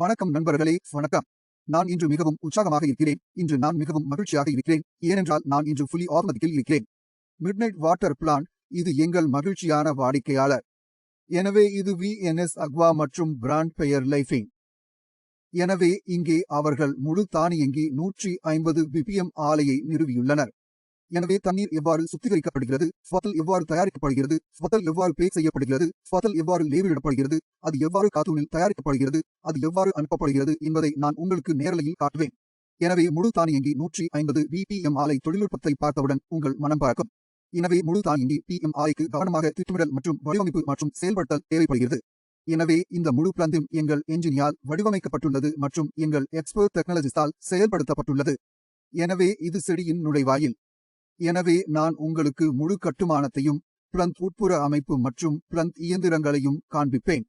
வணக்கம் நண்பர்களே வணக்கம். நான் இன்று மிகவும் உற்சாகமாக இருக்கிறேன். இன்று நான் மிகவும் மகிழ்ச்சியாக இருக்கிறேன். ஏனென்றால் நான் இன்று ஃபுல்லி ஆர்மதிக்கில் இருக்கிறேன். மிட்நைட் வாட்டர் பிளான் இது எங்கள் மகிழ்ச்சியான வாடிக்கையாளர். எனவே இது வி என் எஸ் அக்வா மற்றும் பிராண்ட் பெயர் லைஃபிங் எனவே இங்கே அவர்கள் முழு தானியங்கி நூற்றி ஐம்பது பிபிஎம் ஆலையை நிறுவியுள்ளனர். எனவே தண்ணீர் எவ்வாறு சுத்திகரிக்கப்படுகிறது? ஸ்வத்தல் எவ்வாறு தயாரிக்கப்படுகிறது? ஸ்வத்தல் எவ்வாறு பேக் செய்யப்படுகிறது? ஸ்வத்தல் எவ்வாறு லேபிளிடப்படுகிறது? அது எவ்வாறு காத்தூனில் தயாரிக்கப்படுகிறது? அது எவ்வாறு அனுப்பப்படுகிறது என்பதை நான் உங்களுக்கு நேரலையில் காட்டுவேன். எனவே முழு தானியங்கி நூற்றி ஐம்பது பிபிஎம் ஆலை தொழில்நுட்பத்தை பார்த்தவுடன் உங்கள் மனம் பார்க்கும் எனவே முழு தானியங்கி பிஎம் ஆலைக்கு கவனமாக திட்டமிடல் மற்றும் வடிவமைப்பு மற்றும் செயல்படுத்தல் தேவைப்படுகிறது. எனவே இந்த முழு பிளந்தும் எங்கள் என்ஜினியால் வடிவமைக்கப்பட்டுள்ளது மற்றும் எங்கள் எக்ஸ்பர்ட் டெக்னாலஜிஸ்டால் செயல்படுத்தப்பட்டுள்ளது. எனவே இது செடியின் நுழைவாயில். எனவே நான் உங்களுக்கு முழு கட்டுமானத்தையும் பிளந்த் உட்புற அமைப்பு மற்றும் பிளந்த் இயந்திரங்களையும் காண்பிப்பேன்.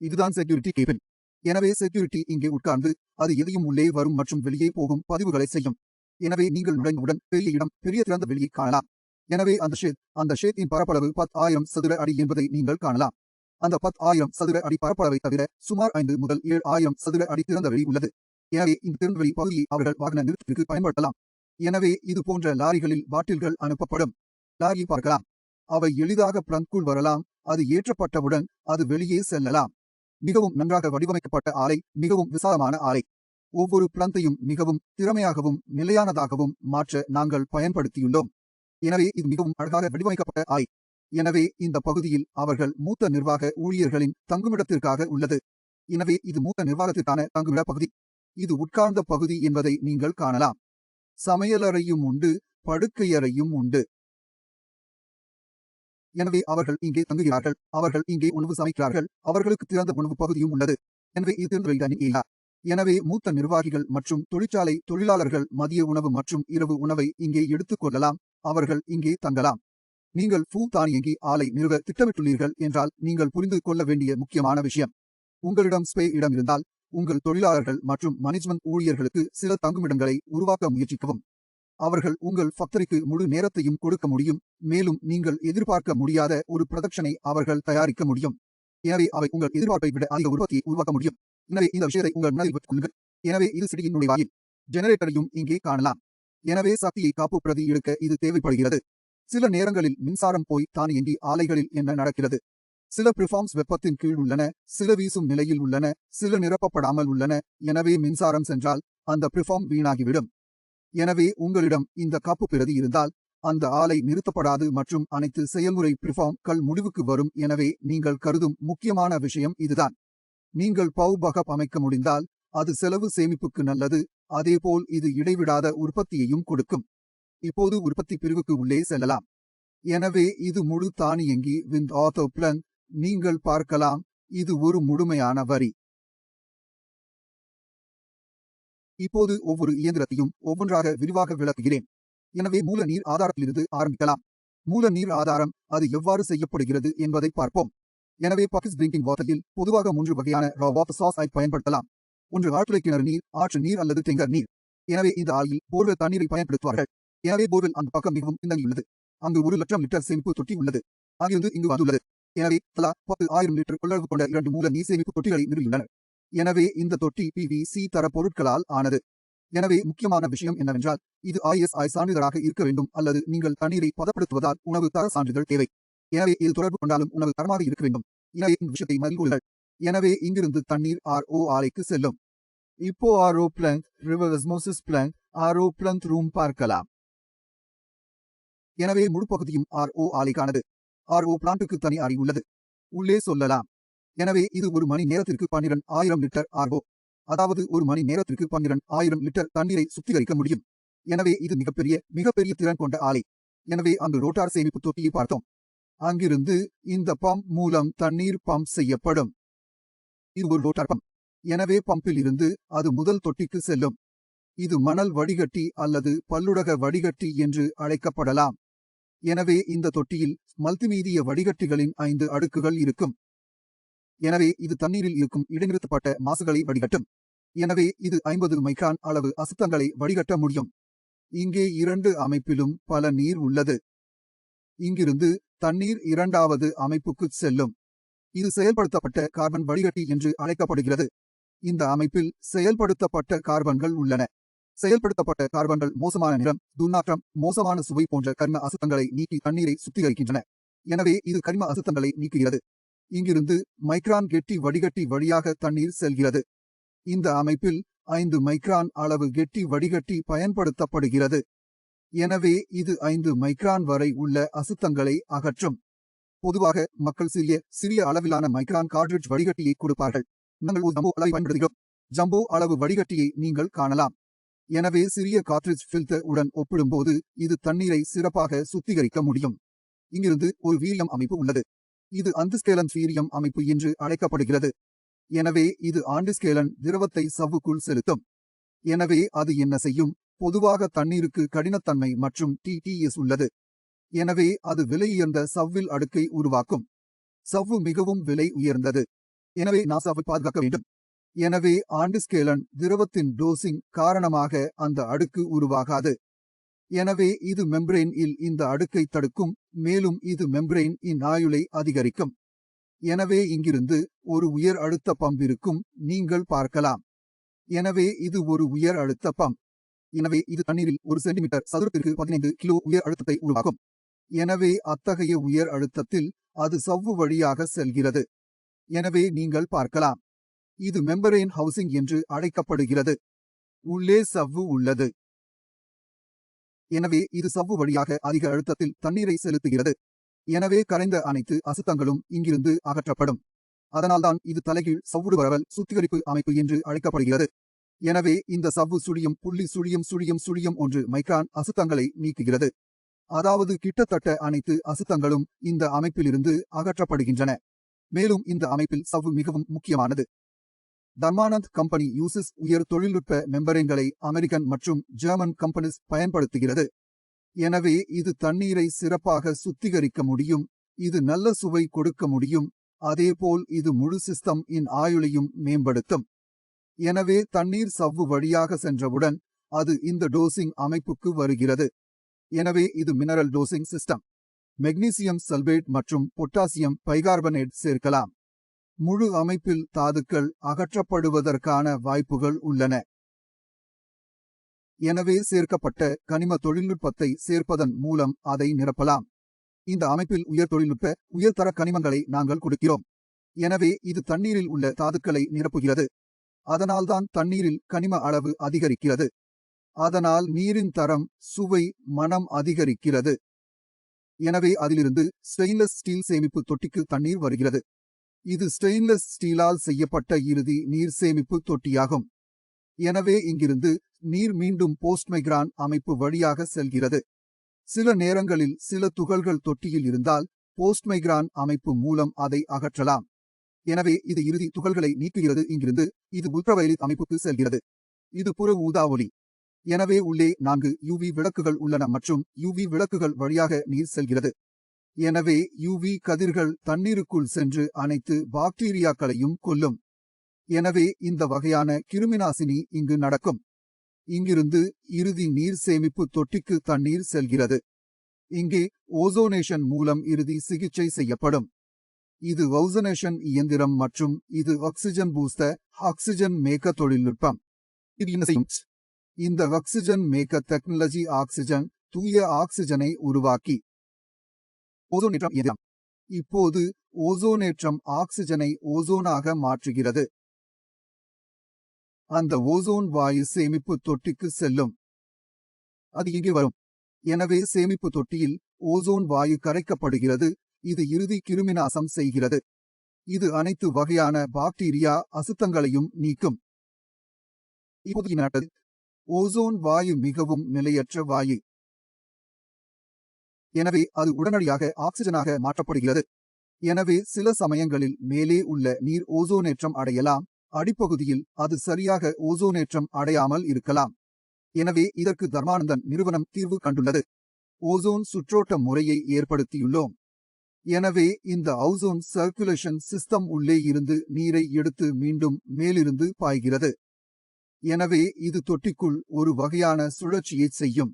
இதுதான் செக்யூரிட்டி கேபிள் எனவே செக்யூரிட்டி இங்கே உட்கார்ந்து அது எதையும் உள்ளே வரும் மற்றும் வெளியே போகும் பதிவுகளை செய்யும். எனவே நீங்கள் நுழைந்தவுடன் பெரிய இடம் பெரிய திறந்த வெளியை காணலாம். எனவே அந்த ஷேட் அந்த ஷேத்தின் பரப்பளவு பத் ஆயிரம் சதுர அடி என்பதை நீங்கள் காணலாம். அந்த பத் ஆயிரம் சதுர அடி பரப்பளவை தவிர சுமார் ஐந்து முதல் ஏழு ஆயிரம் சதுர அடி திறந்த வெளி உள்ளது. எனவே இந்த திறந்தவெளி பகுதியை அவர்கள் வாகன நிறுத்தத்திற்கு பயன்படுத்தலாம். எனவே இது போன்ற லாரிகளில் பாட்டில்கள் அனுப்பப்படும். லாரி பார்க்கலாம். அவை எளிதாக பிளந்த்குள் வரலாம். அது ஏற்றப்பட்டவுடன் அது வெளியே செல்லலாம். மிகவும் நன்றாக வடிவமைக்கப்பட்ட ஆலை மிகவும் விசாலமான ஆலை. ஒவ்வொரு பிளந்தையும் மிகவும் திறமையாகவும் நிலையானதாகவும் மாற்ற நாங்கள் பயன்படுத்தியுள்ளோம். எனவே இது மிகவும் அழகாக வடிவமைக்கப்பட்ட ஆலை. எனவே இந்த பகுதியில் அவர்கள் மூத்த நிர்வாக ஊழியர்களின் தங்குமிடத்திற்காக உள்ளது. எனவே இது மூத்த நிர்வாகத்திற்கான தங்குமிட பகுதி. இது உட்கார்ந்த பகுதி என்பதை நீங்கள் காணலாம். சமையலறையும் உண்டு படுக்கையறையும் உண்டு. எனவே அவர்கள் இங்கே தங்குகிறார்கள் அவர்கள் இங்கே உணவு சமைக்கிறார்கள் அவர்களுக்கு திறந்த உணவு பகுதியும் உள்ளது. எனவே இது திறந்த எனவே மூத்த நிர்வாகிகள் மற்றும் தொழிற்சாலை தொழிலாளர்கள் மதிய உணவு மற்றும் இரவு உணவை இங்கே எடுத்துக் கொள்ளலாம் அவர்கள் இங்கே தங்கலாம். நீங்கள் பூ தானியங்கி ஆலை நிறுவ திட்டமிட்டுள்ளீர்கள் என்றால் நீங்கள் புரிந்து கொள்ள வேண்டிய முக்கியமான விஷயம். உங்களிடம் ஸ்பே இடம் இருந்தால் உங்கள் தொழிலாளர்கள் மற்றும் மேனேஜ்மெண்ட் ஊழியர்களுக்கு சில தங்குமிடங்களை உருவாக்க முயற்சிக்கவும். அவர்கள் உங்கள் ஃபக்டரிக்கு முழு நேரத்தையும் கொடுக்க முடியும் மேலும் நீங்கள் எதிர்பார்க்க முடியாத ஒரு ப்ரொடக்ஷனை அவர்கள் தயாரிக்க முடியும். எனவே அவை உங்கள் எதிர்பார்ப்பை விட அதிக உற்பத்தியை உருவாக்க முடியும். எனவே இந்த விஷயத்தை உங்கள் மனதில் வைத்துக் கொள்ளுங்கள் எனவே இது சிடியின் நுழைவாயில் ஜெனரேட்டரையும் இங்கே காணலாம். எனவே சக்தியை காப்பு பிரதி எடுக்க இது தேவைப்படுகிறது. சில நேரங்களில் மின்சாரம் போய் தானியங்கி ஆலைகளில் என்ன நடக்கிறது? சில பிரிஃபார்ம்ஸ் வெப்பத்தின் கீழ் உள்ளன சில வீசும் நிலையில் உள்ளன சில நிரப்பப்படாமல் உள்ளன. எனவே மின்சாரம் சென்றால் அந்த பிரிஃபார்ம் வீணாகிவிடும். எனவே உங்களிடம் இந்த காப்பு பிரதி இருந்தால் அந்த ஆலை நிறுத்தப்படாது மற்றும் அனைத்து செயல்முறை பிரிஃபார்ம் கல் முடிவுக்கு வரும். எனவே நீங்கள் கருதும் முக்கியமான விஷயம் இதுதான். நீங்கள் பவு பகப் அமைக்க முடிந்தால் அது செலவு சேமிப்புக்கு நல்லது அதேபோல் இது இடைவிடாத உற்பத்தியையும் கொடுக்கும். இப்போது உற்பத்தி பிரிவுக்கு உள்ளே செல்லலாம். எனவே இது முழு தானியங்கி வித் ஆத்தோ பிளன் நீங்கள் பார்க்கலாம் இது ஒரு முழுமையான வரி. இப்போது ஒவ்வொரு இயந்திரத்தையும் ஒவ்வொன்றாக விரிவாக விளக்குகிறேன். எனவே மூல நீர் ஆதாரத்திலிருந்து ஆரம்பிக்கலாம். மூல நீர் ஆதாரம் அது எவ்வாறு செய்யப்படுகிறது என்பதை பார்ப்போம். எனவே பக்கிஸ் ட்ரிங்கிங் வாட்டரில் பொதுவாக மூன்று வகையான ரா வாட்டர் சாஸ் ஐ பயன்படுத்தலாம். ஒன்று ஆழ்துளை கிணறு நீர் ஆற்று நீர் அல்லது டெங்கர் நீர். எனவே இந்த ஆயில் போர்வெல் தண்ணீரை பயன்படுத்துவார்கள். எனவே போர்வெல் அந்த பக்கம் மிகவும் பின்தங்கியுள்ளது. அங்கு ஒரு லட்சம் லிட்டர் சேமிப்பு தொட்டி உள்ளது. அங்கிருந்து இங்கு வந்துள்ளது. எனவே தலா பத்து ஆயிரம் லிட்டர் கொள்ளளவு கொண்ட இரண்டு மூல நீர் சேமிப்பு தொட்டிகளை நிறுவியுள்ளன. எனவே இந்த தொட்டி பிவிசி தர பொருட்களால் ஆனது. எனவே முக்கியமான விஷயம் என்னவென்றால் இது ஐஎஸ்ஐ சான்றிதழாக இருக்க வேண்டும் அல்லது நீங்கள் தண்ணீரை பதப்படுத்துவதால் உணவு தர சான்றிதழ் தேவை. எனவே இது தொடர்பு கொண்டாலும் உணவு தரமாக இருக்க வேண்டும். எனவே இந்த விஷயத்தை மதில் எனவே இங்கிருந்து தண்ணீர் ஆர் ஓ ஆலைக்கு செல்லும். இப்போ RO plant reverse osmosis plant RO plant room பார்க்கலாம். எனவே முழு பகுதியும் ஆர் ஓ ஆலைக்கானது ஆர் ஓ பிளான்ட்டுக்கு தனி அறை உள்ளது. உள்ளே சொல்லலாம். எனவே இது ஒரு மணி நேரத்திற்கு பன்னிரண்டு ஆயிரம் லிட்டர் ஆர்ஓ. அதாவது ஒரு மணி நேரத்திற்கு பன்னிரண்டு ஆயிரம் லிட்டர் தண்ணீரை சுத்திகரிக்க முடியும். எனவே இது மிகப்பெரிய மிகப்பெரிய திறன் கொண்ட ஆலை. எனவே அங்கு ரோட்டார் சேமிப்பு தொட்டியை பார்த்தோம். அங்கிருந்து இந்த பம்ப் மூலம் தண்ணீர் பம்ப் செய்யப்படும். இது ஒரு ரோட்டார் பம்ப். எனவே பம்பில் இருந்து அது முதல் தொட்டிக்கு செல்லும். இது மணல் வடிகட்டி அல்லது பல்லுடக வடிகட்டி என்று அழைக்கப்படலாம். எனவே இந்த தொட்டியில் மல்டிமீடிய வடிகட்டிகளின் ஐந்து அடுக்குகள் இருக்கும். எனவே இது தண்ணீரில் இருக்கும் இடைநிறுத்தப்பட்ட மாசுகளை வடிகட்டும். எனவே இது ஐம்பது மைக்ரான் அளவு அசுத்தங்களை வடிகட்ட முடியும். இங்கே இரண்டு அமைப்பிலும் பல நீர் உள்ளது. இங்கிருந்து தண்ணீர் இரண்டாவது அமைப்புக்கு செல்லும். இது செயல்படுத்தப்பட்ட கார்பன் வடிகட்டி என்று அழைக்கப்படுகிறது. இந்த அமைப்பில் செயல்படுத்தப்பட்ட கார்பன்கள் உள்ளன. செயல்படுத்தப்பட்ட கார்பன்கள் மோசமான நிறம் துர்நாற்றம் மோசமான சுவை போன்ற கரிம அசுத்தங்களை நீக்கி தண்ணீரை சுத்திகரிக்கின்றன. எனவே இது கரிம அசுத்தங்களை நீக்குகிறது. இங்கிருந்து மைக்ரான் கெட்டி வடிகட்டி வழியாக தண்ணீர் செல்கிறது. இந்த அமைப்பில் ஐந்து மைக்ரான் அளவு கெட்டி வடிகட்டி பயன்படுத்தப்படுகிறது. எனவே இது ஐந்து மைக்ரான் வரை உள்ள அசுத்தங்களை அகற்றும். பொதுவாக மக்கள் சிறிய சிறிய அளவிலான மைக்ரான் கார்ட்ரிட்ஜ் வடிகட்டியை கொடுப்பார்கள். நாங்கள் ஒரு ஜம்போ அளவை பயன்படுத்துகிறோம். ஜம்போ அளவு வடிகட்டியை நீங்கள் காணலாம். எனவே சிறிய கார்ட்ரிட்ஜ் ஃபில்டர் உடன் ஒப்பிடும்போது இது தண்ணீரை சிறப்பாக சுத்திகரிக்க முடியும். இங்கிருந்து ஒரு வீரியம் அமைப்பு உள்ளது. இது அந்துஸ்கேலன் வீரியம் அமைப்பு என்று அழைக்கப்படுகிறது. எனவே இது ஆண்டுஸ்கேலன் திரவத்தை சவ்வுக்குள் செலுத்தும். எனவே அது என்ன செய்யும்? பொதுவாக தண்ணீருக்கு கடினத்தன்மை மற்றும் டிடிஎஸ் உள்ளது. எனவே அது விலையுயர்ந்த சவ்வில் அடுக்கை உருவாக்கும். சவ்வு மிகவும் விலை உயர்ந்தது. எனவே நாசாவை பாதுகாக்க வேண்டும். எனவே ஆண்டுஸ்கேலன் திரவத்தின் டோசிங் காரணமாக அந்த அடுக்கு உருவாகாது. எனவே இது மெம்பிரெயின் இல் இந்த அடுக்கை தடுக்கும் மேலும் இது மெம்பரேன் இன் ஆயுளை அதிகரிக்கும். எனவே இங்கிருந்து ஒரு உயர் அழுத்த பம்ப் இருக்கும் நீங்கள் பார்க்கலாம். எனவே இது ஒரு உயர் அழுத்த பம்ப். எனவே இது தண்ணீரில் ஒரு சென்டிமீட்டர் சதுரத்திற்கு பதினைந்து கிலோ உயர் அழுத்தத்தை உருவாக்கும். எனவே அத்தகைய உயர் அழுத்தத்தில் அது சவ்வு வழியாக செல்கிறது. எனவே நீங்கள் பார்க்கலாம். இது மெம்பரேன் ஹவுசிங் என்று அழைக்கப்படுகிறது. உள்ளே சவ்வு உள்ளது. எனவே இது சவ்வு வழியாக அதிக அழுத்தத்தில் தண்ணீரை செலுத்துகிறது. எனவே கரைந்த அனைத்து அசுத்தங்களும் இங்கிருந்து அகற்றப்படும். அதனால்தான் இது தலைகீழ் சவ்வுடு வரவல் சுத்திகரிப்பு அமைப்பு என்று அழைக்கப்படுகிறது. எனவே இந்த சவ்வு சுழியம் புள்ளி சுழியும் சுழியும் சுழியம் ஒன்று மைக்ரான் அசுத்தங்களை நீக்குகிறது. அதாவது கிட்டத்தட்ட அனைத்து அசுத்தங்களும் இந்த அமைப்பிலிருந்து அகற்றப்படுகின்றன. மேலும் இந்த அமைப்பில் சவ்வு மிகவும் முக்கியமானது. தர்மானந்த் கம்பெனி யூசஸ் உயர் தொழில்நுட்ப மெம்பரேன்களை அமெரிக்கன் மற்றும் ஜெர்மன் கம்பெனிஸ் பயன்படுத்துகிறது. எனவே இது தண்ணீரை சிறப்பாக சுத்திகரிக்க முடியும் இது நல்ல சுவை கொடுக்க முடியும் அதேபோல் இது முழு சிஸ்டம் இன் ஆயுளையும் மேம்படுத்தும். எனவே தண்ணீர் சவ்வு வழியாக சென்றவுடன் அது இந்த டோசிங் அமைப்புக்கு வருகிறது. எனவே இது mineral dosing system. Magnesium sulphate மற்றும் பொட்டாசியம் பைகார்பனேட் சேர்க்கலாம். முழு அமைப்பில் தாதுக்கள் அகற்றப்படுவதற்கான வாய்ப்புகள் உள்ளன. எனவே சேர்க்கப்பட்ட கனிம தொழில்நுட்பத்தை சேர்ப்பதன் மூலம் அதை நிரப்பலாம். இந்த அமைப்பில் உயர் தொழில்நுட்ப உயர்தர கனிமங்களை நாங்கள் கொடுக்கிறோம். எனவே இது தண்ணீரில் உள்ள தாதுக்களை நிரப்புகிறது. அதனால்தான் தண்ணீரில் கனிம அளவு அதிகரிக்கிறது. அதனால் நீரின் தரம் சுவை மனம் அதிகரிக்கிறது. எனவே அதிலிருந்து ஸ்டெயின்லெஸ் ஸ்டீல் சேமிப்பு தொட்டிக்கு தண்ணீர் வருகிறது. இது ஸ்டெயின்லெஸ் ஸ்டீலால் செய்யப்பட்ட இறுதி நீர் சேமிப்பு தொட்டியாகும். எனவே இங்கிருந்து நீர் மீண்டும் போஸ்ட்மைக்ரான் அமைப்பு வழியாக செல்கிறது. சில நேரங்களில் சில துகள்கள் தொட்டியில் இருந்தால் போஸ்ட்மைக்ரான் அமைப்பு மூலம் அதை அகற்றலாம். எனவே இது இறுதி துகள்களை நீக்குகிறது. இங்கிருந்து இது உல்ட்ரவயலிட் அமைப்புக்கு செல்கிறது. இது புற ஊதா ஒளி. எனவே உள்ளே நான்கு யூவி விளக்குகள் உள்ளன மற்றும் யூவி விளக்குகள் வழியாக நீர் செல்கிறது. எனவே யுவி கதிர்கள் தண்ணீருக்குள் சென்று அனைத்து பாக்டீரியாக்களையும் கொல்லும். எனவே இந்த வகையான கிருமிநாசினி இங்கு நடக்கும். இங்கிருந்து இறுதி நீர் சேமிப்பு தொட்டிக்கு தண்ணீர் செல்கிறது. இங்கே ஓசோனேஷன் மூலம் இறுதி சிகிச்சை செய்யப்படும். இது வௌசனேஷன் இயந்திரம் மற்றும் இது ஆக்சிஜன் பூஸ்த ஆக்சிஜன் மேக்க தொழில்நுட்பம். இந்த ஆக்சிஜன் மேக்க டெக்னாலஜி ஆக்சிஜன் தூய ஆக்சிஜனை உருவாக்கி. ஓசோனேற்றம் இயந்திரம் இப்போது ஓசோனேற்றம் ஆக்சிஜனை ஓசோனாக மாற்றுகிறது. அந்த ஓசோன் வாயு சேமிப்பு தொட்டிக்கு செல்லும். அது இங்கே வரும். எனவே சேமிப்பு தொட்டியில் ஓசோன் வாயு கரைக்கப்படுகிறது. இது இறுதி கிருமிநாசம் செய்கிறது. இது அனைத்து வகையான பாக்டீரியா அசுத்தங்களையும் நீக்கும். இப்போது ஓசோன் வாயு மிகவும் நிலையற்ற வாயு. எனவே அது உடனடியாக ஆக்சிஜனாக மாற்றப்படுகிறது. எனவே சில சமயங்களில் மேலே உள்ள நீர் ஓசோனேற்றம் அடையலாம் அடிப்பகுதியில் அது சரியாக ஓசோனேற்றம் அடையாமல் இருக்கலாம். எனவே இதற்கு தர்மானந்தன் நிறுவனம் தீர்வு கண்டுள்ளது. ஓசோன் சுற்றோட்ட முறையை ஏற்படுத்தியுள்ளோம். எனவே இந்த ஓசோன் சர்க்குலேஷன் சிஸ்டம் உள்ளே இருந்து நீரை எடுத்து மீண்டும் மேலிருந்து பாய்கிறது. எனவே இது தொட்டிக்குள் ஒரு வகையான சுழற்சியை செய்யும்.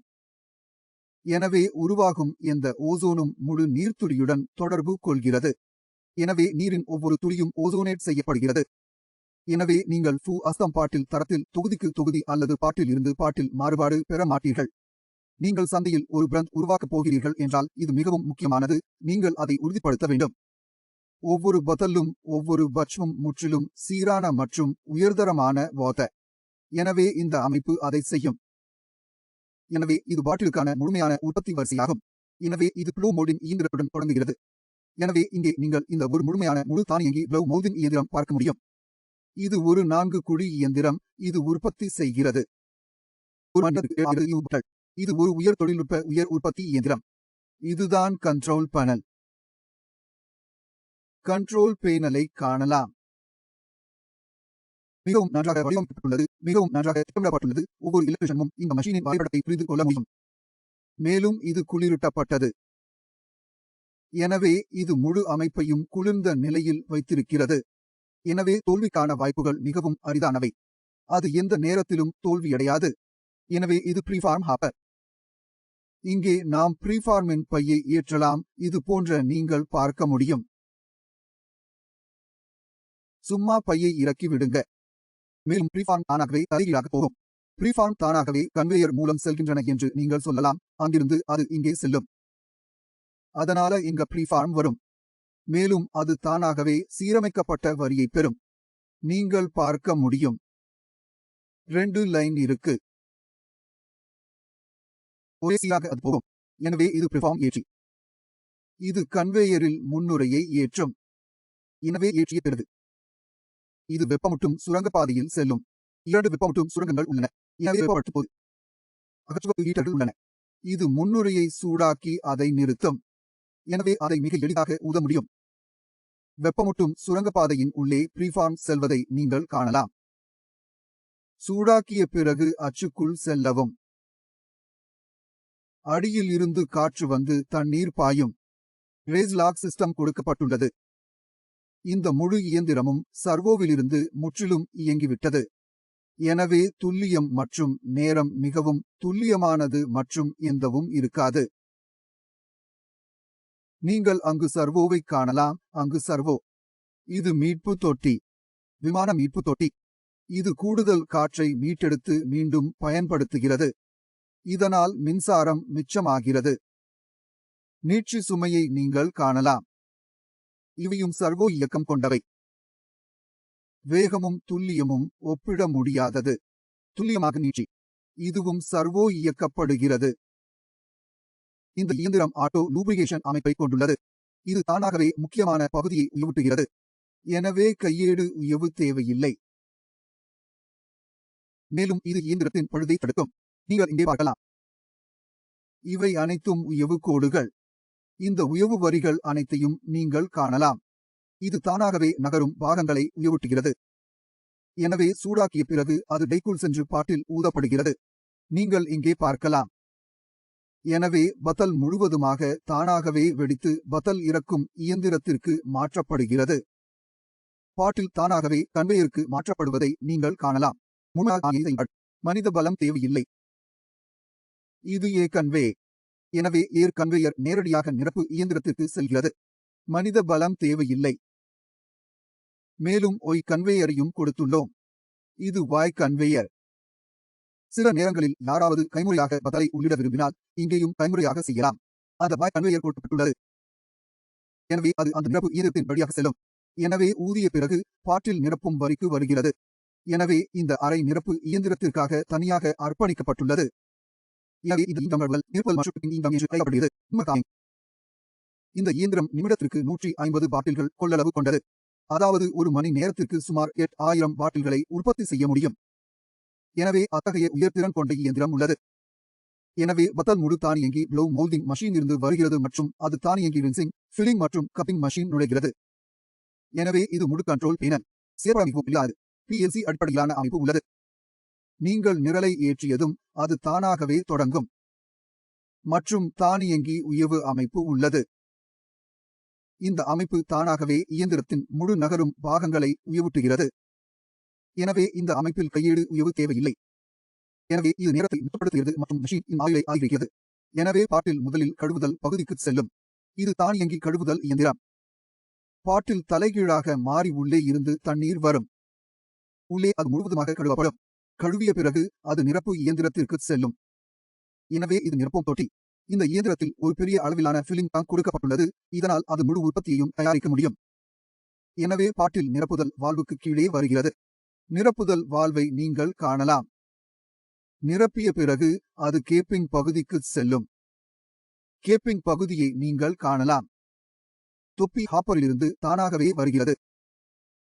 எனவே உருவாகும் இந்த ஓசோனும் முழு நீர்த்துளியுடன் தொடர்பு கொள்கிறது. எனவே நீரின் ஒவ்வொரு துளியும் ஓசோனேட் செய்யப்படுகிறது. எனவே நீங்கள் ஃபு அஸ்தம் பாட்டில் தரத்தில் தொகுதிக்கு தொகுதி அல்லது பாட்டில் இருந்து பாட்டில் மாறுபாடு பெற மாட்டீர்கள். நீங்கள் சந்தையில் ஒரு பிராண்ட் உருவாக்கப் போகிறீர்கள் என்றால் இது மிகவும் முக்கியமானது. நீங்கள் அதை உறுதிப்படுத்த வேண்டும். ஒவ்வொரு பதலும் ஒவ்வொரு பட்சமும் முற்றிலும் சீரான மற்றும் உயர்தரமான வாத எனவே இந்த அமைப்பு அதை செய்யும். எனவே இது பாட்டிலுக்கான முழுமையான உற்பத்தி வரிசையாகும். எனவே இது ப்ளூ மோல்டின் இயந்திரத்துடன் தொடங்குகிறது. எனவே இங்கே நீங்கள் இந்த ஒரு முழுமையான முழு தானியங்கி ப்ளூ மோல்டின் இயந்திரம் பார்க்க முடியும். இது ஒரு நான்கு குழி இயந்திரம். இது உற்பத்தி செய்கிறது. இது ஒரு உயர் தொழில்நுட்ப உயர் உற்பத்தி இயந்திரம். இதுதான் கண்ட்ரோல் பேனல் கண்ட்ரோல் பேனலை காணலாம். மிகவும் நன்றாக வடிவமைக்கப்பட்டுள்ளது மிகவும் நன்றாக திட்டமிடப்பட்டுள்ளது. ஒவ்வொரு இலக்கிஷனும் இந்த மஷினின் வரைபடத்தை புரிந்து கொள்ள முடியும். மேலும் இது குளிரூட்டப்பட்டது. எனவே இது முழு அமைப்பையும் குளிர்ந்த நிலையில் வைத்திருக்கிறது. எனவே தோல்விக்கான வாய்ப்புகள் மிகவும் அரிதானவை. அது எந்த நேரத்திலும் தோல்வியடையாது. எனவே இது ப்ரீஃபார்ம் ஹாப்பர் இங்கே நாம் ப்ரீஃபார்மின் பையை ஏற்றலாம். இது போன்ற நீங்கள் பார்க்க முடியும். சும்மா பையை இறக்கி விடுங்க மேலும் ப்ரீஃபார்ம் தானாகவே தலைகீழாக போகும். ப்ரீஃபார்ம் தானாகவே கன்வேயர் மூலம் செல்கின்றன என்று நீங்கள் சொல்லலாம். அங்கிருந்து அது இங்கே செல்லும். அதனால இங்க ப்ரீஃபார்ம் வரும். மேலும் அது தானாகவே சீரமைக்கப்பட்ட வரியை பெறும். நீங்கள் பார்க்க முடியும். ரெண்டு லைன் இருக்கு. ஒரே சீராக அது போகும். எனவே இது ப்ரிஃபார்ம் ஏற்றி. இது கன்வேயரில் முன்னுரையை ஏற்றும். எனவே ஏற்றிய பிறகு. இது வெப்பமூட்டும் சுரங்கப்பாதையில் செல்லும். இரண்டு வெப்பமூட்டும் சுரங்கங்கள் உள்ளன. எனவே வெப்பப்பட்டு போது அகற்றுவப்பு ஹீட்டர்கள் உள்ளன. இது முன்னுரையை சூடாக்கி அதை நிறுத்தும். எனவே அதை மிக எளிதாக ஊத முடியும். வெப்பமூட்டும் சுரங்கப்பாதையின் உள்ளே ப்ரீஃபார்ம் செல்வதை நீங்கள் காணலாம். சூடாக்கிய பிறகு அச்சுக்குள் செல்லவும். அடியில் இருந்து காற்று வந்து தண்ணீர் பாயும். ரேஸ்லாக் சிஸ்டம் கொடுக்கப்பட்டுள்ளது. இந்த முழு இயந்திரமும் சர்வோவிலிருந்து முற்றிலும் இயங்கிவிட்டது. எனவே துல்லியம் மற்றும் நேரம் மிகவும் துல்லியமானது மற்றும் எந்தவும் இருக்காது. நீங்கள் அங்கு சர்வோவை காணலாம். அங்கு சர்வோ. இது மீட்பு தொட்டி. விமான மீட்பு தொட்டி. இது கூடுதல் காற்றை மீட்டெடுத்து மீண்டும் பயன்படுத்துகிறது. இதனால் மின்சாரம் மிச்சமாகிறது. நீட்சி சுமையை நீங்கள் காணலாம். இவையும் சர்வோ இயக்கம் கொண்டவை. வேகமும் துல்லியமும் ஒப்பிட முடியாதது. துல்லியமாக நீட்சி. இதுவும் சர்வோ இயக்கப்படுகிறது. இந்த இயந்திரம் ஆட்டோ லூப்ரிகேஷன் அமைப்பை கொண்டுள்ளது. இது தானாகவே முக்கியமான பகுதியை உயவுட்டுகிறது எனவே கையேடு உயவு தேவையில்லை. மேலும் இது இயந்திரத்தின் பழுதை தடுக்கும். நீங்கள் இங்கே பார்க்கலாம். இவை அனைத்தும் உயவு கோடுகள். இந்த உயவு வரிகள் அனைத்தையும் நீங்கள் காணலாம். இது தானாகவே நகரும் பாகங்களை உயவூட்டுகிறது எனவே சூடாக்கிய பிறகு அது டைக்குள் சென்று பாட்டில் ஊதப்படுகிறது. நீங்கள் இங்கே பார்க்கலாம். எனவே பத்தல் முழுவதுமாக தானாகவே வெடித்து பத்தல் இறக்கும் இயந்திரத்திற்கு மாற்றப்படுகிறது. பாட்டில் தானாகவே கன்வேயருக்கு மாற்றப்படுவதை நீங்கள் காணலாம். முன்னாள் மனித பலம் தேவையில்லை. இது ஏ கன்வே. எனவே ஏர் கன்வேயர் நேரடியாக நிரப்பு இயந்திரத்திற்கு செல்கிறது. மனித பலம் தேவையில்லை. மேலும் ஒய் கன்வேயரையும் கொடுத்துள்ளோம். இது வாய் கன்வேயர். சில நேரங்களில் யாராவது கைமுறையாக பதிலை உள்ளிட விரும்பினால் இங்கேயும் கைமுறையாக செய்யலாம். அந்த வாய் கன்வேயர் கொடுக்கப்பட்டுள்ளது. எனவே அது அந்த நிரப்பு இயந்திரத்தின் வழியாக செல்லும். எனவே ஊதிய பிறகு பாட்டில் நிரப்பும் வரிக்கு வருகிறது. எனவே இந்த அறை நிரப்பு இயந்திரத்திற்காக தனியாக அர்ப்பணிக்கப்பட்டுள்ளது. எனவே இது இயந்திரங்கள் நிரப்பல் மற்றும் இயந்திரம் என்று அழைக்கப்படுகிறது. இந்த இயந்திரம் நிமிடத்திற்கு நூற்றி ஐம்பது பாட்டில்கள் கொள்ளளவு கொண்டது. அதாவது ஒரு மணி நேரத்திற்கு சுமார் எட் ஆயிரம் பாட்டில்களை உற்பத்தி செய்ய முடியும். எனவே அத்தகைய உயர்திறன் கொண்ட இயந்திரம் உள்ளது. எனவே பத்தல் முழு தானியங்கி ப்ளோ மோல்டிங் மஷின் இருந்து வருகிறது மற்றும் அது தானியங்கி ரின்சிங் ஃபில்லிங் மற்றும் கப்பிங் மஷின் நுழைகிறது. எனவே இது முழு கண்ட்ரோல் பேனல் சேர்ப்பமைப்பு இல்லாது. பிஎல்சி அடிப்படையிலான அமைப்பு உள்ளது. நீங்கள் நிரலை ஏற்றியதும் அது தானாகவே தொடங்கும். மற்றும் தானியங்கி உயவு அமைப்பு உள்ளது. இந்த அமைப்பு தானாகவே இயந்திரத்தின் முழு நகரும் பாகங்களை உயவூட்டுகிறது. எனவே இந்த அமைப்பில் கையேடு உயவு தேவையில்லை. எனவே இது நேரத்தை மிச்சப்படுத்துகிறது மற்றும் மெஷின் இன் ஆயுளை ஆகிருக்கிறது எனவே பாட்டில் முதலில் கழுவுதல் பகுதிக்கு செல்லும். இது தானியங்கி கழுவுதல் இயந்திரம். பாட்டில் தலைகீழாக மாறி உள்ளே இருந்து தண்ணீர் வரும். உள்ளே அது முழுவதுமாக கழுவப்படும். கழுவிய பிறகு அது நிரப்பு இயந்திரத்திற்கு செல்லும். எனவே இது நிரப்பும் தொட்டி. இந்த இயந்திரத்தில் ஒரு பெரிய அளவிலான ஃபில்லிங் டேங்க் கொடுக்கப்பட்டுள்ளது. இதனால் அது முழு உற்பத்தியையும் தயாரிக்க முடியும். எனவே பாட்டில் நிரப்புதல் வால்வுக்கு கீழே வருகிறது. நிரப்புதல் வால்வை நீங்கள் காணலாம். நிரப்பிய பிறகு அது கேப்பிங் பகுதிக்கு செல்லும். கேப்பிங் பகுதியை நீங்கள் காணலாம். தொப்பி ஹாப்பரிலிருந்து தானாகவே வருகிறது.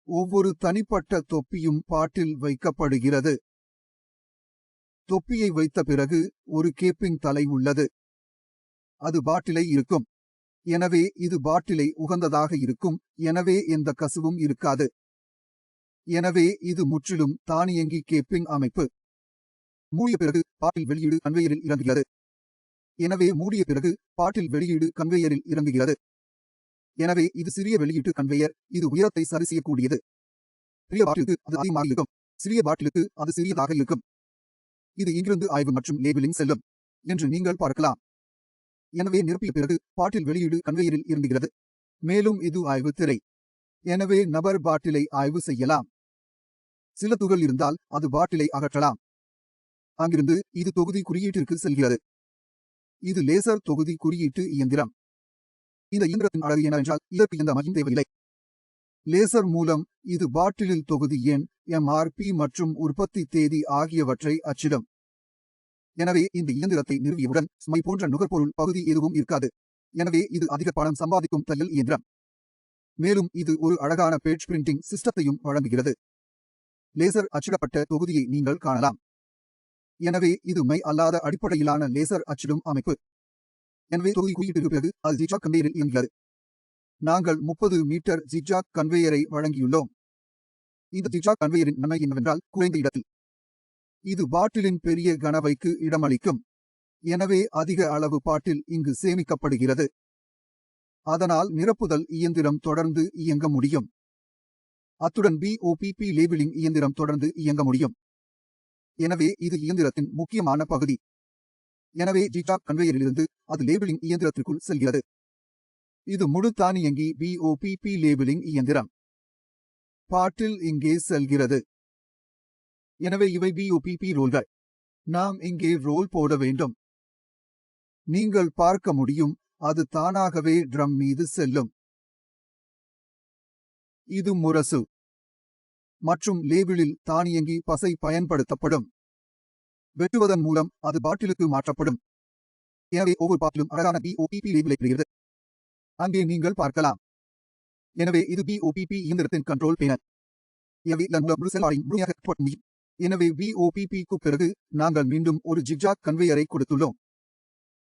ஒவ்வொரு தனிப்பட்ட தொப்பியும் பாட்டில் வைக்கப்படுகிறது. தொப்பியை வைத்த பிறகு ஒரு கேப்பிங் தலை உள்ளது. அது பாட்டிலை இருக்கும். எனவே இது பாட்டிலை உகந்ததாக இருக்கும். எனவே எந்த கசுவும் இருக்காது. எனவே இது முற்றிலும் தானியங்கி கேப்பிங் அமைப்பு. மூடிய பிறகு பாட்டில் வெளியீடு கன்வேயரில் இறங்குகிறது. எனவே மூடிய பிறகு பாட்டில் வெளியீடு கன்வேயரில் இறங்குகிறது. எனவே இது சிறிய வெளியீட்டு கன்வேயர். இது உயரத்தை சரி செய்யக்கூடியது பெரிய பாட்டிலுக்கு அது அதிகமாக இருக்கும். சிறிய பாட்டிலுக்கு அது சிறியதாக இருக்கும். இது இங்கிருந்து ஆய்வு மற்றும் லேபிளிங் செல்லும் என்று நீங்கள் பார்க்கலாம். எனவே நிரப்பிய பிறகு பாட்டில் வெளியீடு கன்வேயரில் இருந்துகிறது. மேலும் இது ஆய்வு திரை. எனவே நபர் பாட்டிலை ஆய்வு செய்யலாம். சில துகள் இருந்தால் அது பாட்டிலை அகற்றலாம். அங்கிருந்து இது தொகுதி குறியீட்டிற்கு செல்கிறது. இது லேசர் தொகுதி குறியீட்டு இயந்திரம். இந்த இயந்திரத்தின் அழகு என்னவென்றால் இதற்கு எந்த மகிம் தேவையில்லை. லேசர் மூலம் இது பாட்டிலில் தொகுதி எண் எம்ஆர்பி மற்றும் உற்பத்தி தேதி ஆகியவற்றை அச்சிடும். எனவே இந்த இயந்திரத்தை நிறுவியவுடன் ஸ்மை போன்ற நுகர்பொருள் பகுதி எதுவும் இருக்காது. எனவே இது அதிக பணம் சம்பாதிக்கும் தையல் இயந்திரம். மேலும் இது ஒரு அழகான பேஜ் பிரிண்டிங் சிஸ்டத்தையும் வழங்குகிறது. லேசர் அச்சிடப்பட்ட தொகுதியை நீங்கள் காணலாம். எனவே இது மை அல்லாத அடிப்படையிலான லேசர் அச்சிடும் அமைப்பு. எனவே தொகுதி குறியீட்டிற்கு பிறகு அது ஜிக்ஜாக் கண்டெய்னரில் இயங்குகிறது. நாங்கள் முப்பது மீட்டர் ஜிக்ஜாக் கன்வேயரை வழங்கியுள்ளோம். இந்த ஜிக்ஜாக் கன்வேயரின் நன்மை என்னவென்றால் குறைந்த இடத்தில். இது பாட்டிலின் பெரிய கனவைக்கு இடமளிக்கும். எனவே அதிக அளவு பாட்டில் இங்கு சேமிக்கப்படுகிறது. அதனால் நிரப்புதல் இயந்திரம் தொடர்ந்து இயங்க முடியும். அத்துடன் பிஓபிபி லேபிளிங் இயந்திரம் தொடர்ந்து இயங்க முடியும். எனவே இது இயந்திரத்தின் முக்கியமான பகுதி. எனவே ஜிஜாக் கன்வேயரிலிருந்து அது லேபிளிங் இயந்திரத்திற்குள் செல்கிறது. இது முழு தானியங்கி பிஓபிபி லேபிளிங் இயந்திரம். பாட்டில் இங்கே செல்கிறது. எனவே இவை பிஓபிபி ரோல்கள். நாம் இங்கே ரோல் போட வேண்டும். நீங்கள் பார்க்க முடியும் அது தானாகவே ட்ரம் மீது செல்லும். இது முரசு. மற்றும் லேபிளில் தானியங்கி பசை பயன்படுத்தப்படும். வெட்டுவதன் மூலம் அது பாட்டிலுக்கு மாற்றப்படும். எனவே ஒவ்வொரு பாட்டிலும் அழகான பிஓபிபி லேபிளை பெறுகிறது. அங்கே நீங்கள் பார்க்கலாம். எனவே இது பிஓபிபி இயந்திரத்தின் கண்ட்ரோல் பேனல் எனவே எனவே பிஓபிபிக்கு பிறகு நாங்கள் மீண்டும் ஒரு ஜிக்ஜாக் கன்வேயரை கொடுத்துள்ளோம்.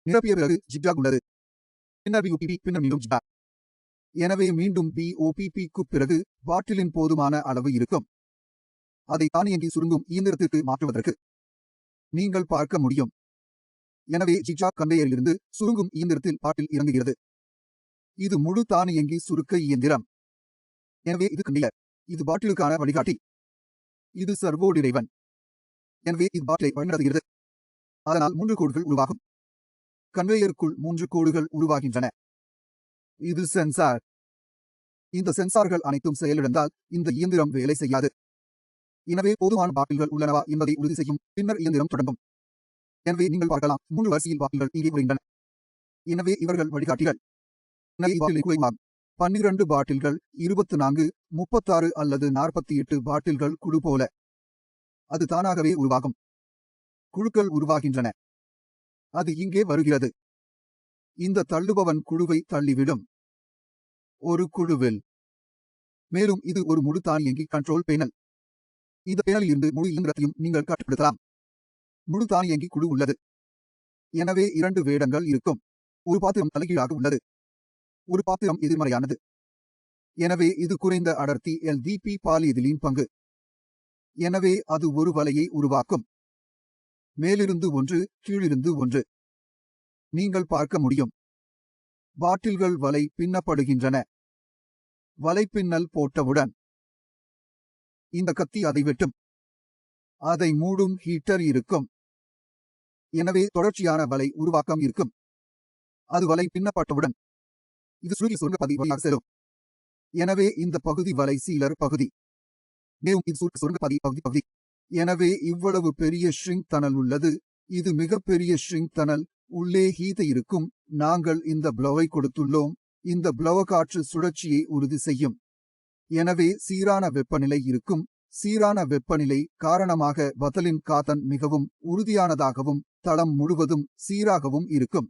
நிரப்பிய பிறகு ஜிக்ஜாக் உள்ளது. பின்னர் பிஓபிபி பின்னர் மீண்டும் ஜிக்ஜாக். எனவே மீண்டும் பிஓபிபிக்கு பிறகு பாட்டிலின் போதுமான அளவு இருக்கும். அதை தானியங்கி சுருங்கும் இயந்திரத்திற்கு மாற்றுவதற்கு நீங்கள் பார்க்க முடியும். எனவே ஜிக்ஜாக் கன்வேயரிலிருந்து சுருங்கும் இயந்திரத்தில் பாட்டில் இறங்குகிறது. இது முழு தானியங்கி சுருக்க இயந்திரம். எனவே இது கன்வேயர் இது பாட்டிலுக்கான வழிகாட்டி. இது சர்வோ டிரைவன் எனவே இது பாட்டிலை வழிநடத்துகிறது. அதனால் மூன்று கோடுகள் உருவாகும். கன்வேயருக்குள் மூன்று கோடுகள் உருவாகின்றன. இது சென்சார். இந்த சென்சார்கள் அனைத்தும் செயலிழந்தால் இந்த இயந்திரம் வேலை செய்யாது. எனவே போதுமான பாட்டில்கள் உள்ளனவா என்பதை உறுதி செய்யும். பின்னர் இயந்திரம் தொடங்கும். எனவே நீங்கள் பார்க்கலாம் மூன்று வரிசையில் பாட்டில்கள் இங்கே வருகின்றன எனவே இவர்கள் வழிகாட்டிகள். குறைவாகும் பன்னிரண்டு பாட்டில்கள் இருபத்து நான்கு முப்பத்தாறு அல்லது நாற்பத்தி எட்டு பாட்டில்கள் குழு போல. அது தானாகவே உருவாகும். குழுக்கள் உருவாகின்றன. அது இங்கே வருகிறது. இந்த தள்ளுபவன் குழுவை தள்ளிவிடும். ஒரு குழுவில். மேலும் இது ஒரு முழு தானியங்கி கண்ட்ரோல் பேனல் இந்த பேனலில் இருந்து முழு இயந்திரத்தையும் நீங்கள் கட்டுப்படுத்தலாம். முழு தானியங்கி குழு உள்ளது. எனவே இரண்டு வேடங்கள் இருக்கும். ஒரு பாத்திரம் தலைகீழாக உள்ளது. ஒரு பாத்திரம் எதிர்மறையானது. எனவே இது குறைந்த அடர்த்தி எல்டிபி பாலியதிலின் பங்கு. எனவே அது ஒரு வலையை உருவாக்கும். மேலிருந்து ஒன்று கீழிருந்து ஒன்று. நீங்கள் பார்க்க முடியும். பாட்டில்கள் வலை பின்னப்படுகின்றன. வலைப்பின்னல் போட்டவுடன். இந்த கத்தி அதை வெட்டும். அதை மூடும் ஹீட்டர் இருக்கும். எனவே தொடர்ச்சியான வலை உருவாக்கம் இருக்கும். அது வலை பின்னப்பட்டவுடன். இது சூரிய சுருங்க பதி வழியாக செல்லும். எனவே இந்த பகுதி வலை சீலர் பகுதி. மேலும் இது சுருக்க சுருங்கப்பாதை பகுதி பகுதி. எனவே இவ்வளவு பெரிய ஷ்ரிங் தனல் உள்ளது. இது மிகப்பெரிய ஷ்ரிங் தனல். உள்ளே ஹீத இருக்கும். நாங்கள் இந்த ப்ளவை கொடுத்துள்ளோம். இந்த ப்ளவ காற்று சுழற்சியை உறுதி செய்யும். எனவே சீரான வெப்பநிலை இருக்கும். சீரான வெப்பநிலை காரணமாக பதலின் காத்தன் மிகவும் உறுதியானதாகவும் தளம் முழுவதும் சீராகவும் இருக்கும்.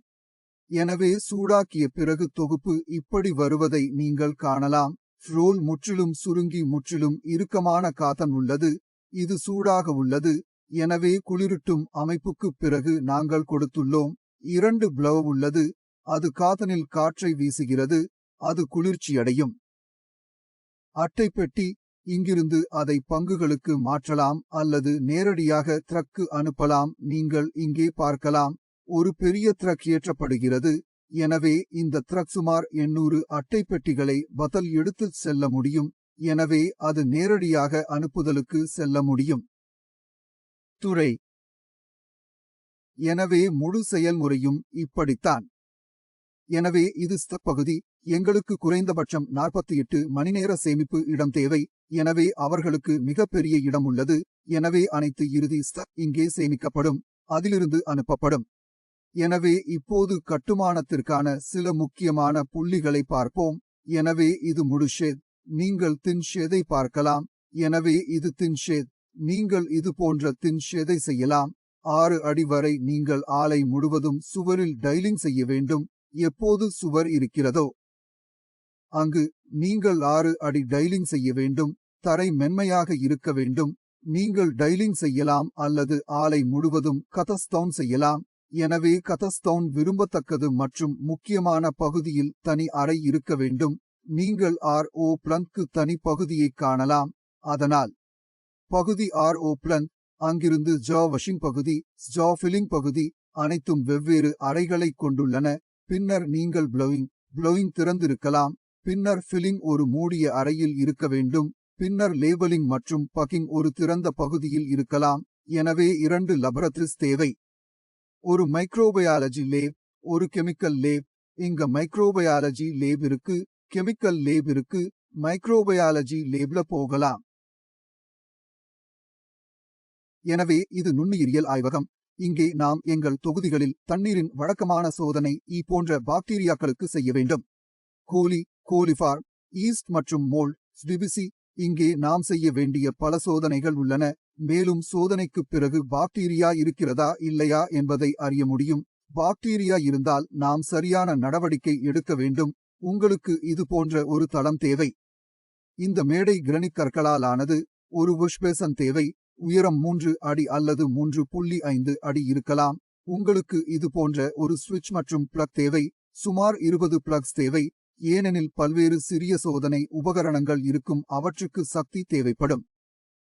எனவே சூடாக்கிய பிறகு தொகுப்பு இப்படி வருவதை நீங்கள் காணலாம். ரோல் முற்றிலும் சுருங்கி முற்றிலும் இறுக்கமான காத்தன் உள்ளது. இது சூடாக உள்ளது. எனவே குளிரூட்டும் அமைப்புக்கு பிறகு நாங்கள் கொடுத்துள்ளோம். இரண்டு பிளவ் உள்ளது. அது காதனில் காற்றை வீசுகிறது. அது குளிர்ச்சியடையும். அட்டை பெட்டி. இங்கிருந்து அதை பங்குகளுக்கு மாற்றலாம் அல்லது நேரடியாக த்ரக்கு அனுப்பலாம். நீங்கள் இங்கே பார்க்கலாம். ஒரு பெரிய ட்ரக் ஏற்றப்படுகிறது. எனவே இந்த ட்ரக் சுமார் எண்ணூறு அட்டை பெட்டிகளை பதல் எடுத்துச் செல்ல முடியும். எனவே அது நேரடியாக அனுப்புதலுக்கு செல்ல முடியும். துறை. எனவே முழு செயல்முறையும் இப்படித்தான். எனவே இது ஸ்தப் பகுதி. எங்களுக்கு குறைந்தபட்சம் நாற்பத்தி எட்டு மணிநேர சேமிப்பு இடம் தேவை. எனவே அவர்களுக்கு மிகப்பெரிய இடம் உள்ளது. எனவே அனைத்து இறுதி ஸ்தப் இங்கே சேமிக்கப்படும். அதிலிருந்து அனுப்பப்படும். எனவே இப்போது கட்டுமானத்திற்கான சில முக்கியமான புள்ளிகளை பார்ப்போம். எனவே இது முழுஷேத் நீங்கள் தின்ஷேதை பார்க்கலாம். எனவே இது தின்ஷேத் நீங்கள் இது போன்ற தின்ஷேதை செய்யலாம். ஆறு அடி வரை நீங்கள் ஆலை முழுவதும் சுவரில் டைலிங் செய்ய வேண்டும். எப்போது சுவர் இருக்கிறதோ அங்கு நீங்கள் ஆறு அடி டைலிங் செய்ய வேண்டும். தரை மென்மையாக இருக்க வேண்டும். நீங்கள் டைலிங் செய்யலாம் அல்லது ஆலை முழுவதும் கதஸ்தவுன் செய்யலாம். எனவே கதஸ்தான் விரும்பத்தக்கது மற்றும் முக்கியமான பகுதியில் தனி அறை இருக்க வேண்டும். நீங்கள் ஆர். ஓ. பிளங்க்கு தனி பகுதியை காணலாம். அதனால் பகுதி ஆர். ஓ. பிளங் அங்கிருந்து ஜா வஷிங் பகுதி ஜா ஃபில்லிங் பகுதி அனைத்தும் வெவ்வேறு அறைகளை கொண்டுள்ளன. பின்னர் நீங்கள் ப்ளோயிங் ப்ளோயிங் திறந்திருக்கலாம். பின்னர் ஃபில்லிங் ஒரு மூடிய அறையில் இருக்க வேண்டும். பின்னர் லேபலிங் மற்றும் பக்கிங் ஒரு திறந்த பகுதியில் இருக்கலாம். எனவே இரண்டு லபரத்ரிஸ் தேவை. ஒரு மைக்ரோபயாலஜி லேப் ஒரு கெமிக்கல் லேப் இங்க மைக்ரோபயாலஜி லேப் இருக்கு கெமிக்கல் லேப் இருக்கு மைக்ரோபயாலஜி லேப்ல போகலாம். எனவே இது நுண்ணுயிரியல் ஆய்வகம். இங்கே நாம் எங்கள் தொகுதிகளில் தண்ணீரின் வழக்கமான சோதனை இ போன்ற பாக்டீரியாக்களுக்கு செய்ய வேண்டும். கோலி கோலிஃபார் ஈஸ்ட் மற்றும் மோல்ட் ஸ்டிபிசி இங்கே நாம் செய்ய வேண்டிய பல சோதனைகள் உள்ளன. மேலும் சோதனைக்குப் பிறகு பாக்டீரியா இருக்கிறதா இல்லையா என்பதை அறிய முடியும். பாக்டீரியா இருந்தால் நாம் சரியான நடவடிக்கை எடுக்க வேண்டும். உங்களுக்கு இது போன்ற ஒரு தளம் தேவை. இந்த மேடை கிரனிக் கற்களால் ஆனது ஒரு புஷ்பேசன் தேவை. உயரம் மூன்று அடி அல்லது மூன்று புள்ளி ஐந்து அடி இருக்கலாம். உங்களுக்கு இது போன்ற ஒரு சுவிட்ச் மற்றும் பிளக் தேவை. சுமார் இருபது பிளக்ஸ் தேவை. ஏனெனில் பல்வேறு சிறிய சோதனை உபகரணங்கள் இருக்கும் அவற்றுக்கு சக்தி தேவைப்படும்.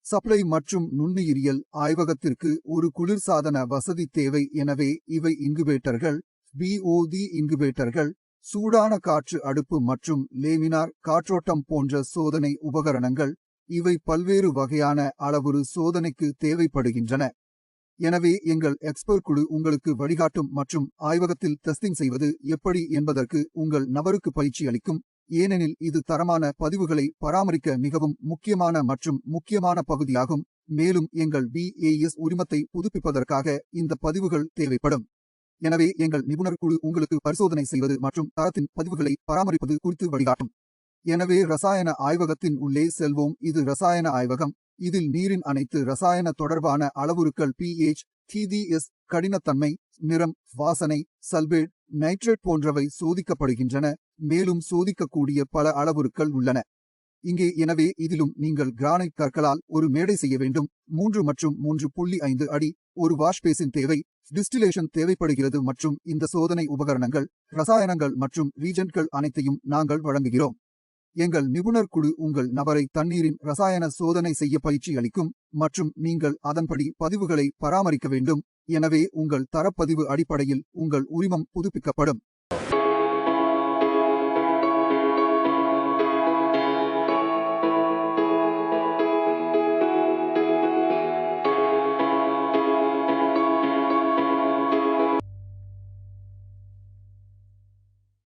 சப்ளை மற்றும் நுண்ணுயிரியல் ஆய்வகத்திற்கு ஒரு குளிர்சாதன வசதி தேவை. எனவே இவை இங்குபேட்டர்கள் பிஓதி இங்குபேட்டர்கள் சூடான காற்று அடுப்பு மற்றும் லேமினார் காற்றோட்டம் போன்ற சோதனை உபகரணங்கள். இவை பல்வேறு வகையான அளவுரு சோதனைக்கு தேவைப்படுகின்றன. எனவே எங்கள் எக்ஸ்பர்ட் குழு உங்களுக்கு வழிகாட்டும் மற்றும் ஆய்வகத்தில் டெஸ்டிங் செய்வது எப்படி என்பதற்கு உங்கள் நபருக்கு பயிற்சி அளிக்கும். ஏனெனில் இது தரமான பதிவுகளை பராமரிக்க மிகவும் முக்கியமான மற்றும் முக்கியமான பகுதியாகும். மேலும் எங்கள் பிஏஎஸ் உரிமத்தை புதுப்பிப்பதற்காக இந்த பதிவுகள் தேவைப்படும். எனவே எங்கள் நிபுணர் குழு உங்களுக்கு பரிசோதனை செய்வது மற்றும் தரத்தின் பதிவுகளை பராமரிப்பது குறித்து வழிகாட்டும். எனவே ரசாயன ஆய்வகத்தின் உள்ளே செல்வோம். இது ரசாயன ஆய்வகம். இதில் நீரின் அனைத்து ரசாயன தொடர்பான அளவுருக்கள் பிஎச் டிடிஎஸ் கடினத்தன்மை நிறம் வாசனை சல்பேட் நைட்ரேட் போன்றவை சோதிக்கப்படுகின்றன. மேலும் சோதிக்கக்கூடிய பல அளவுருக்கள் உள்ளன. இங்கே எனவே இதிலும் நீங்கள் கிரானைட் கற்களால் ஒரு மேடை செய்ய வேண்டும். மூன்று மற்றும் மூன்று புள்ளி ஐந்து அடி ஒரு வாஷ்பேசின் தேவை. டிஸ்டிலேஷன் தேவைப்படுகிறது மற்றும் இந்த சோதனை உபகரணங்கள் ரசாயனங்கள் மற்றும் ரீஜன்ட்கள் அனைத்தையும் நாங்கள் வழங்குகிறோம். எங்கள் நிபுணர் குழு உங்கள் நபரை தண்ணீரின் ரசாயன சோதனை செய்ய பயிற்சி அளிக்கும் மற்றும் நீங்கள் அதன்படி பதிவுகளை பராமரிக்க வேண்டும். எனவே உங்கள் தரப்பதிவு அடிப்படையில் உங்கள் உரிமம் புதுப்பிக்கப்படும்.